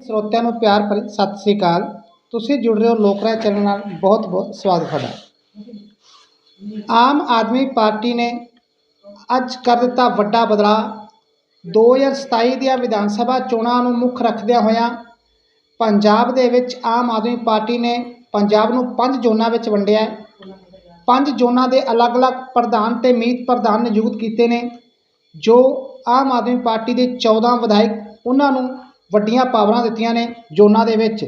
ਸਰੋਤਿਆਂ ਨੂੰ ਪਿਆਰ ਭਰੀ ਸਤਿ ਸ੍ਰੀ ਅਕਾਲ। ਤੁਸੀਂ ਜੁੜ ਰਹੇ ਹੋ ਲੋਕ ਰਾਏ ਚੈਨਲ ਨਾਲ। ਬਹੁਤ ਬਹੁਤ ਸਵਾਗਤ ਤੁਹਾਡਾ। ਆਮ ਆਦਮੀ ਪਾਰਟੀ ਨੇ ਅੱਜ ਕਰ ਦਿੱਤਾ ਵੱਡਾ ਬਦਲਾਅ। 2027 ਦੀਆਂ ਵਿਧਾਨ ਸਭਾ ਚੋਣਾਂ ਨੂੰ ਮੁੱਖ ਰੱਖਦਿਆਂ ਹੋਇਆਂ ਪੰਜਾਬ ਦੇ ਵਿੱਚ ਆਮ ਆਦਮੀ ਪਾਰਟੀ ਨੇ ਪੰਜਾਬ ਨੂੰ ਪੰਜ ਜ਼ੋਨਾਂ ਵਿੱਚ ਵੰਡਿਆ ਹੈ। ਪੰਜ ਜ਼ੋਨਾਂ ਦੇ ਅਲੱਗ-ਅਲੱਗ ਪ੍ਰਧਾਨ ਤੇ ਮੀਤ ਪ੍ਰਧਾਨ ਨਿਯੁਕਤ ਕੀਤੇ ਨੇ, ਜੋ ਆਮ ਆਦਮੀ ਪਾਰਟੀ ਦੇ 14 ਵਿਧਾਇਕ, ਉਹਨਾਂ ਨੂੰ ਵੱਡੀਆਂ ਪਾਵਰਾਂ ਦਿੱਤੀਆਂ ਨੇ ਜ਼ੋਨਾਂ ਦੇ ਵਿੱਚ।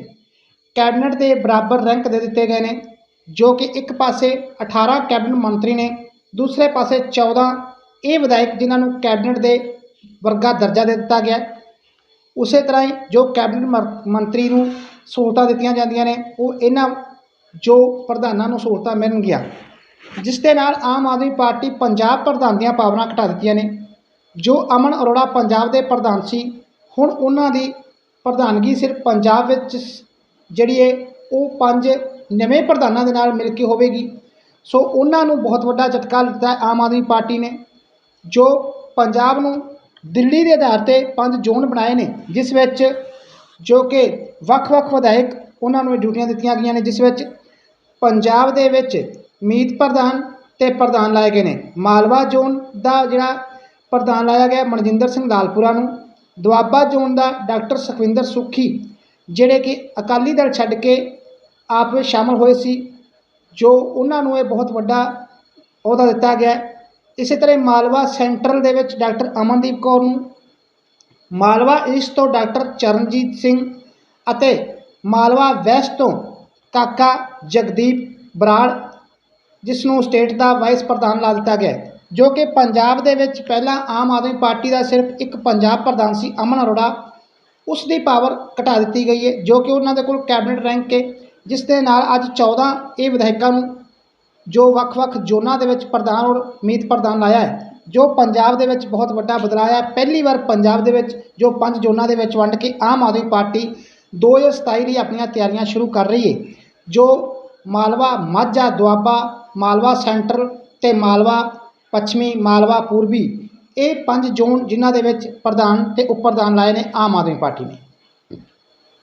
ਕੈਬਨਿਟ ਦੇ ਬਰਾਬਰ ਰੈਂਕ ਦੇ ਦਿੱਤੇ ਗਏ ਨੇ, ਜੋ ਕਿ ਇੱਕ ਪਾਸੇ 18 ਕੈਬਨਿਟ ਮੰਤਰੀ ਨੇ, ਦੂਸਰੇ ਪਾਸੇ 14 ਇਹ ਵਿਧਾਇਕ ਜਿਨ੍ਹਾਂ ਨੂੰ ਕੈਬਨਿਟ ਦੇ ਵਰਗਾ ਦਰਜਾ ਦੇ ਦਿੱਤਾ ਗਿਆ। ਉਸੇ ਤਰ੍ਹਾਂ ਹੀ ਜੋ ਕੈਬਨਿਟ ਮਰ- ਮੰਤਰੀ ਨੂੰ ਸਹੂਲਤਾਂ ਦਿੱਤੀਆਂ ਜਾਂਦੀਆਂ ਨੇ, ਉਹ ਇਹਨਾਂ ਜੋ ਪ੍ਰਧਾਨਾਂ ਨੂੰ ਸਹੂਲਤਾਂ ਮਿਲਣਗੀਆਂ ਜਿਸ ਦੇ ਨਾਲ ਆਮ ਆਦਮੀ ਪਾਰਟੀ ਪੰਜਾਬ ਪ੍ਰਧਾਨ ਦੀਆਂ ਪਾਵਰਾਂ ਘਟਾ ਦਿੱਤੀਆਂ ਨੇ, ਜੋ ਅਮਨ ਅਰੋੜਾ ਪੰਜਾਬ ਦੇ ਪ੍ਰਧਾਨ ਸੀ ਹੁਣ ਉਹਨਾਂ ਦੀ ਪ੍ਰਧਾਨਗੀ ਸਿਰਫ ਪੰਜਾਬ ਵਿੱਚ ਜਿਹੜੀ ਹੈ, ਉਹ ਪੰਜ ਨਵੇਂ ਪ੍ਰਧਾਨਾਂ ਦੇ ਨਾਲ ਮਿਲ ਕੇ ਹੋਵੇਗੀ। ਸੋ ਉਹਨਾਂ ਨੂੰ ਬਹੁਤ ਵੱਡਾ ਝਟਕਾ ਦਿੱਤਾ ਆਮ ਆਦਮੀ ਪਾਰਟੀ ਨੇ, ਜੋ ਪੰਜਾਬ ਨੂੰ ਦਿੱਲੀ ਦੇ ਆਧਾਰ ਤੇ ਪੰਜ ਜ਼ੋਨ ਬਣਾਏ ਨੇ, ਜਿਸ ਵਿੱਚ ਜੋ ਕਿ ਵੱਖ-ਵੱਖ ਵਿਧਾਇਕ ਉਹਨਾਂ ਨੂੰ ਡਿਊਟੀਆਂ ਦਿੱਤੀਆਂ ਗਈਆਂ ਨੇ, ਜਿਸ ਵਿੱਚ ਪੰਜਾਬ ਦੇ ਵਿੱਚ ਮੀਤ ਪ੍ਰਧਾਨ ਤੇ ਪ੍ਰਧਾਨ ਲਾਏ ਗਏ ਨੇ। ਮਾਲਵਾ ਜ਼ੋਨ ਦਾ ਜਿਹੜਾ ਪ੍ਰਧਾਨ ਲਾਇਆ ਗਿਆ ਮਨਜਿੰਦਰ ਸਿੰਘ ਲਾਲਪੁਰਾ ਨੂੰ। ਦੁਆਬਾ ਜ਼ੋਨ ਦਾ ਡਾਕਟਰ ਸੁਖਵਿੰਦਰ ਸੁਖੀ, ਜਿਹੜੇ ਕਿ ਅਕਾਲੀ ਦਲ ਛੱਡ ਕੇ ਆਪ ਵਿੱਚ ਸ਼ਾਮਲ ਹੋਏ ਸੀ, ਜੋ ਉਹਨਾਂ ਨੂੰ ਇਹ ਬਹੁਤ ਵੱਡਾ ਅਹੁਦਾ ਦਿੱਤਾ ਗਿਆ ਇਸੇ ਤਰ੍ਹਾਂ ਮਾਲਵਾ ਸੈਂਟਰਲ ਦੇ ਵਿੱਚ ਡਾਕਟਰ ਅਮਨਦੀਪ ਕੌਰ ਨੂੰ, ਮਾਲਵਾ ਈਸਟ ਤੋਂ ਡਾਕਟਰ ਚਰਨਜੀਤ ਸਿੰਘ ਅਤੇ ਮਾਲਵਾ ਵੈਸਟ ਤੋਂ ਕਾਕਾ ਜਗਦੀਪ ਬਰਾੜ, ਜਿਸ ਨੂੰ ਸਟੇਟ ਦਾ ਵਾਈਸ ਪ੍ਰਧਾਨ ਲਾ ਦਿੱਤਾ ਗਿਆ ਜੋ ਕਿ ਪੰਜਾਬ ਦੇ ਵਿੱਚ ਪਹਿਲਾਂ ਆਮ ਆਦਮੀ ਪਾਰਟੀ ਦਾ ਸਿਰਫ ਇੱਕ ਪੰਜਾਬ ਪ੍ਰਧਾਨ ਸੀ, ਅਮਨ ਅਰੋੜਾ। ਉਸ ਦੀ ਪਾਵਰ ਘਟਾ ਦਿੱਤੀ ਗਈ ਹੈ, ਜੋ ਕਿ ਉਹਨਾਂ ਦੇ ਕੋਲ ਕੈਬਨਿਟ ਰੈਂਕ ਹੈ, ਜਿਸ ਦੇ ਨਾਲ ਅੱਜ 14 ਇਹ ਵਿਧਾਇਕਾਂ ਨੂੰ ਜੋ ਵੱਖ-ਵੱਖ ਜ਼ੋਨਾਂ ਦੇ ਵਿੱਚ ਪ੍ਰਧਾਨ ਔਰ ਮੀਤ ਪ੍ਰਧਾਨ ਲਾਇਆ ਹੈ, ਜੋ ਪੰਜਾਬ ਦੇ ਵਿੱਚ ਬਹੁਤ ਵੱਡਾ ਬਦਲਾਅ ਹੈ ਪਹਿਲੀ ਵਾਰ ਪੰਜਾਬ ਦੇ ਵਿੱਚ ਜੋ ਪੰਜ ਜ਼ੋਨਾਂ ਦੇ ਵਿੱਚ ਵੰਡ ਕੇ ਆਮ ਆਦਮੀ ਪਾਰਟੀ 2027 ਲਈ ਆਪਣੀਆਂ ਤਿਆਰੀਆਂ ਸ਼ੁਰੂ ਕਰ ਰਹੀ ਹੈ, ਜੋ ਮਾਲਵਾ, ਮਾਝਾ, ਦੁਆਬਾ, ਮਾਲਵਾ ਸੈਂਟਰ ਤੇ ਮਾਲਵਾ ਪੱਛਮੀ ਮਾਲਵਾ ਪੂਰਬੀ, ਇਹ ਪੰਜ ਜ਼ੋਨ ਜਿਨ੍ਹਾਂ ਦੇ ਵਿੱਚ ਪ੍ਰਧਾਨ ਅਤੇ ਉਪ ਪ੍ਰਧਾਨ ਲਾਏ ਨੇ ਆਮ ਆਦਮੀ ਪਾਰਟੀ ਨੇ।